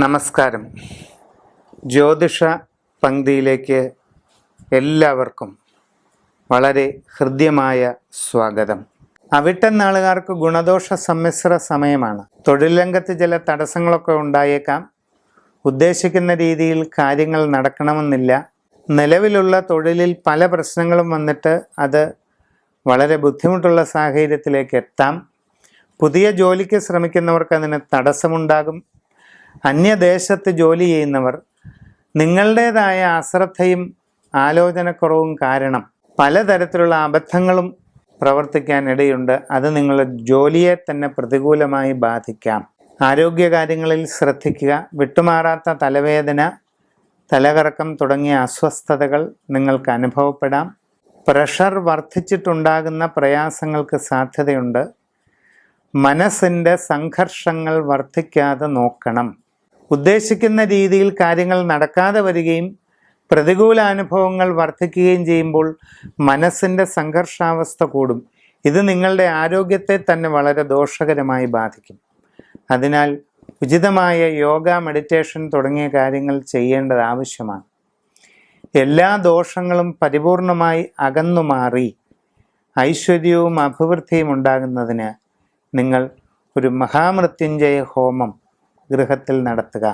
നമസ്കാരം. ജ്യോതിഷ പങ്ക്തിയിലേക്ക് എല്ലാവർക്കും വളരെ ഹൃദ്യമായ സ്വാഗതം. അവിട്ടൻ നാളുകാർക്ക് ഗുണദോഷ സമ്മിശ്ര സമയമാണ്. തൊഴിൽ രംഗത്ത് ചില തടസ്സങ്ങളൊക്കെ ഉണ്ടായേക്കാം. ഉദ്ദേശിക്കുന്ന രീതിയിൽ കാര്യങ്ങൾ നടക്കണമെന്നില്ല. നിലവിലുള്ള തൊഴിലിൽ പല പ്രശ്നങ്ങളും വന്നിട്ട് അത് വളരെ ബുദ്ധിമുട്ടുള്ള സാഹചര്യത്തിലേക്ക് എത്താം. പുതിയ ജോലിക്ക് ശ്രമിക്കുന്നവർക്ക് അതിന് തടസ്സമുണ്ടാകും. അന്യദേശത്ത് ജോലി ചെയ്യുന്നവർ നിങ്ങളുടേതായ അശ്രദ്ധയും ആലോചനക്കുറവും കാരണം പലതരത്തിലുള്ള അബദ്ധങ്ങളും പ്രവർത്തിക്കാൻ ഇടയുണ്ട്. അത് നിങ്ങളുടെ ജോലിയെ തന്നെ പ്രതികൂലമായി ബാധിക്കാം. ആരോഗ്യകാര്യങ്ങളിൽ ശ്രദ്ധിക്കുക. വിട്ടുമാറാത്ത തലവേദന തലകറക്കം തുടങ്ങിയ അസ്വസ്ഥതകൾ നിങ്ങൾക്ക് അനുഭവപ്പെടാം. പ്രഷർ വർദ്ധിച്ചിട്ടുണ്ടാകുന്ന പ്രയാസങ്ങൾക്ക് സാധ്യതയുണ്ട്. മനസ്സിന്റെ സംഘർഷങ്ങൾ വർദ്ധിക്കാതെ നോക്കണം. ഉദ്ദേശിക്കുന്ന രീതിയിൽ കാര്യങ്ങൾ നടക്കാതെ വരികയും പ്രതികൂല അനുഭവങ്ങൾ വർദ്ധിക്കുകയും ചെയ്യുമ്പോൾ മനസ്സിന്റെ സംഘർഷാവസ്ഥ കൂടും. ഇത് നിങ്ങളുടെ ആരോഗ്യത്തെ തന്നെ വളരെ ദോഷകരമായി ബാധിക്കും. അതിനാൽ ഉചിതമായ യോഗ മെഡിറ്റേഷൻ തുടങ്ങിയ കാര്യങ്ങൾ ചെയ്യേണ്ടത് ആവശ്യമാണ്. എല്ലാ ദോഷങ്ങളും പരിപൂർണമായി അകന്നു മാറി ഐശ്വര്യവും അഭിവൃദ്ധിയും ഉണ്ടാകുന്നതിന് നിങ്ങൾ ഒരു മഹാമൃത്യുഞ്ജയ ഹോമം கிரகத்தில் நடத்துക